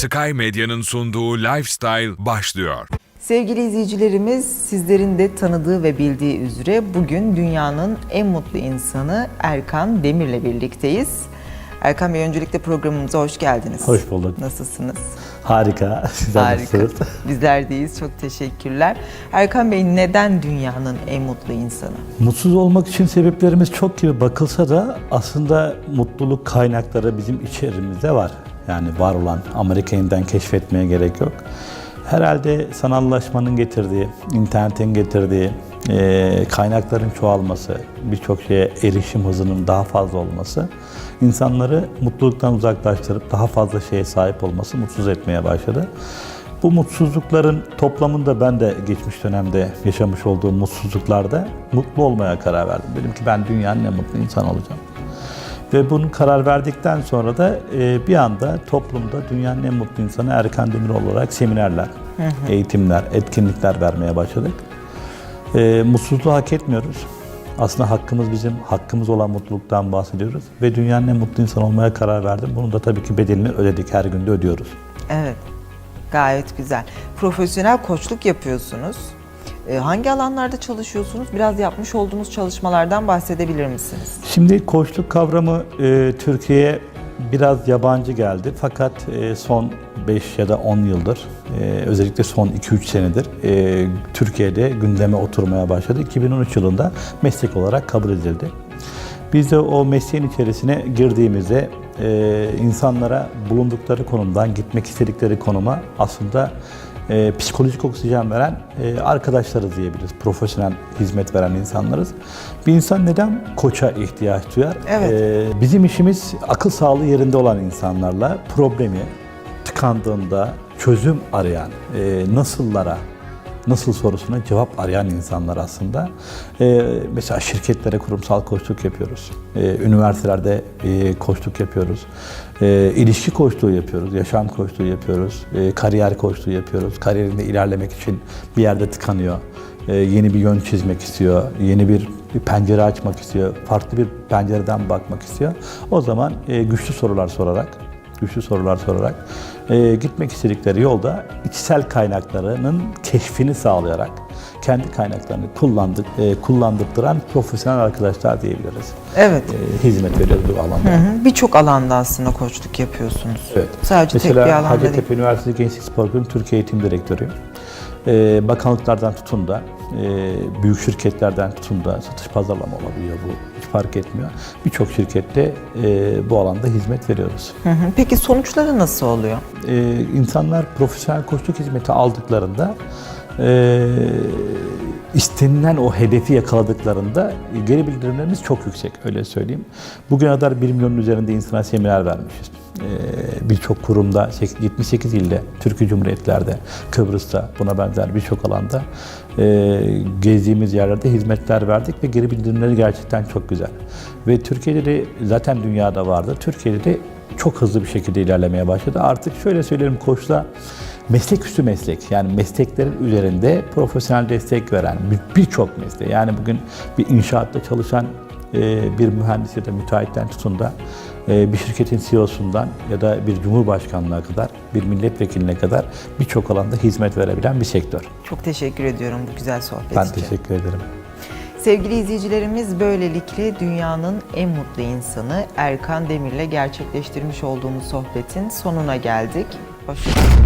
Sky Medya'nın sunduğu Lifestyle başlıyor. Sevgili izleyicilerimiz, sizlerin de tanıdığı ve bildiği üzere bugün dünyanın en mutlu insanı Erkan Demir'le birlikteyiz. Erkan Bey öncelikle programımıza hoş geldiniz. Hoş bulduk. Nasılsınız? Harika. Sizler Harika. nasılsınız? Bizler deyiz. Çok teşekkürler. Erkan Bey neden dünyanın en mutlu insanı? Mutsuz olmak için sebeplerimiz çok gibi bakılsa da aslında mutluluk kaynakları bizim içerimizde var. Yani var olan Amerika'dan keşfetmeye gerek yok. Herhalde sanallaşmanın getirdiği, internetin getirdiği, eee, kaynakların çoğalması, birçok şeye erişim hızının daha fazla olması insanları mutluluktan uzaklaştırıp daha fazla şeye sahip olması mutsuz etmeye başladı. Bu mutsuzlukların toplamında ben de geçmiş dönemde yaşamış olduğum mutsuzluklarda mutlu olmaya karar verdim. Dedim ki ben dünyanın en mutlu insan olacağım. Ve bunu karar verdikten sonra da e, bir anda toplumda dünyanın en mutlu insanı Erkan Demiroğlu olarak seminerler, eğitimler, etkinlikler vermeye başladık. E, mutsuzluğu hak etmiyoruz. Aslında hakkımız bizim, hakkımız olan mutluluktan bahsediyoruz. Ve dünyanın en mutlu insan olmaya karar verdim. Bunun da tabii ki bedelini ödedik, her gün de ödüyoruz. Evet, gayet güzel. Profesyonel koçluk yapıyorsunuz. Ee, hangi alanlarda çalışıyorsunuz? Biraz yapmış olduğunuz çalışmalardan bahsedebilir misiniz? Şimdi koçluk kavramı e, Türkiye'ye biraz yabancı geldi. Fakat e, son 5 ya da 10 yıldır, e, özellikle son 2-3 senedir Türkiye'de gündeme oturmaya başladı. 2013 yılında meslek olarak kabul edildi. Biz de o mesleğin içerisine girdiğimizde insanlara bulundukları konumdan gitmek istedikleri konuma aslında e, psikolojik oksijen veren e, arkadaşlarız diyebiliriz. Profesyonel hizmet veren insanlarız. Bir insan neden koça ihtiyaç duyar? Evet. E, bizim işimiz akıl sağlığı yerinde olan insanlarla problemi tıkandığında çözüm arayan, e, nasıllara, nasıl sorusuna cevap arayan insanlar aslında. Ee, mesela şirketlere kurumsal koçluk yapıyoruz. Ee, üniversitelerde e, koçluk yapıyoruz. Ee, ilişki koçluğu yapıyoruz, yaşam koçluğu yapıyoruz, e, kariyer koçluğu yapıyoruz. Kariyerinde ilerlemek için bir yerde tıkanıyor. Ee, yeni bir yön çizmek istiyor, yeni bir, bir pencere açmak istiyor, farklı bir pencereden bakmak istiyor. O zaman e, güçlü sorular sorarak güçlü sorular sorarak e, gitmek istedikleri yolda içsel kaynaklarının keşfini sağlayarak kendi kaynaklarını kullandık, e, kullandırtıran profesyonel arkadaşlar diyebiliriz. Evet. E, hizmet veriyoruz bu alanda. Birçok alanda aslında koçluk yapıyorsunuz. Evet. Sadece tek Mesela bir alanda değil. Hacettepe Üniversitesi Gençlik Spor Kulübü Türkiye Eğitim Direktörüyüm. Ee, bakanlıklardan tutun da, e, büyük şirketlerden tutun da satış pazarlama olabiliyor bu fark etmiyor. Birçok şirkette e, bu alanda hizmet veriyoruz. Hı hı. Peki sonuçları nasıl oluyor? Ee, insanlar profesyonel koçluk hizmeti aldıklarında e, istenilen o hedefi yakaladıklarında geri bildirimlerimiz çok yüksek öyle söyleyeyim. Bugüne kadar 1 milyonun üzerinde insana seminer vermişiz. Ee, birçok kurumda 78 ilde, Türkiye Cumhuriyetlerde, Kıbrıs'ta buna benzer birçok alanda e, gezdiğimiz yerlerde hizmetler verdik ve geri bildirimleri gerçekten çok güzel. Ve Türkiye'de de zaten dünyada vardı. Türkiye'de de çok hızlı bir şekilde ilerlemeye başladı. Artık şöyle söylerim koçla meslek üstü meslek yani mesleklerin üzerinde profesyonel destek veren bir- birçok meslek. Yani bugün bir inşaatta çalışan bir mühendis ya da müteahhitten tutun da e, bir şirketin CEO'sundan ya da bir cumhurbaşkanlığına kadar, bir milletvekiline kadar birçok alanda hizmet verebilen bir sektör. Çok teşekkür ediyorum bu güzel sohbet Ben için. teşekkür ederim. Sevgili izleyicilerimiz böylelikle dünyanın en mutlu insanı Erkan Demir'le gerçekleştirmiş olduğumuz sohbetin sonuna geldik. Hoşçakalın.